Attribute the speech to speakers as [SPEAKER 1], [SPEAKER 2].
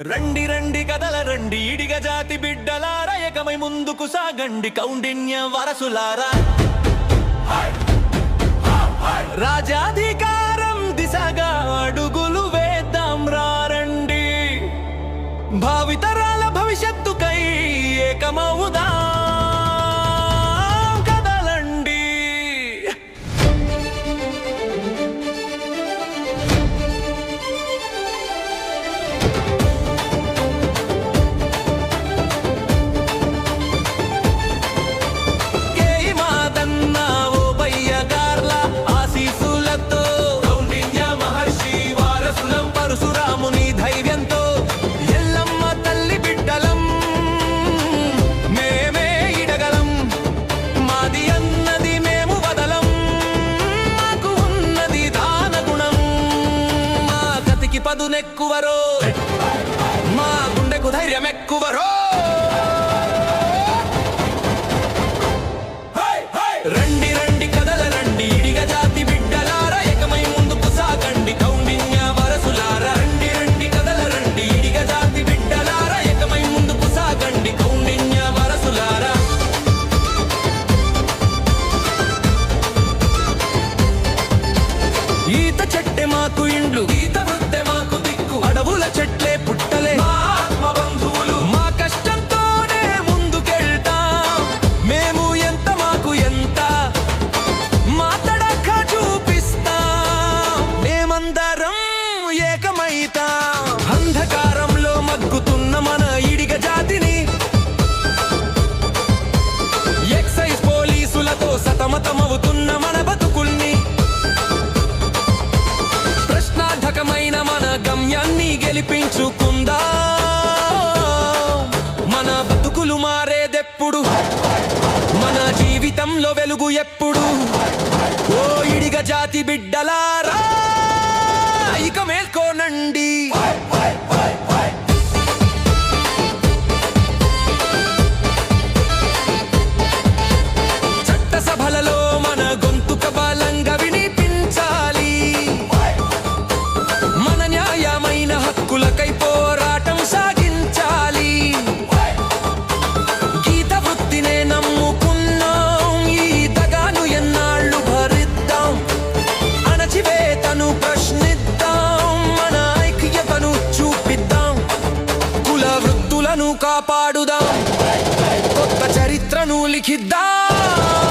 [SPEAKER 1] రండి రండి కదల రండి ఇడిగ జాతి బిడ్డలారా ఏకమై ముందుకు సాగండి కౌండిన్య వరసులారా. రాజాధికారం దిశగా అడుగులు వేద్దాం రండి భావితరాల భవిష్యత్తుకై ఏకమవుదాం. పదునెక్కువరో? మా గుండెకు ధైర్యం ఎక్కువరో రండి రండి కదల రండి ఇడిగ జాతి బిడ్డలారా ఏకమై ముందుకు సాగండి కౌండిన్య వరసులారా. రండి రండి కదల రండి ఇడిగ జాతి బిడ్డలారా ఏకమై ముందుకు సాగండి కౌండిన్య వరసులారా. ఈత చెట్టె మాకు ఇండ్లు అవుతున్న మన బతుకుల్ని. ప్రశ్నార్థకమైన మన గమ్యాన్ని గెలిపించుకుందా. మన బతుకులు మారేదెప్పుడు? మన జీవితంలో వెలుగు ఎప్పుడు? ఓ ఇడిగ జాతి బిడ్డలారా ఇక మేల్కోనండి. కాపాడుదాం. కొత్త చరిత్రను లిఖిద్దాం.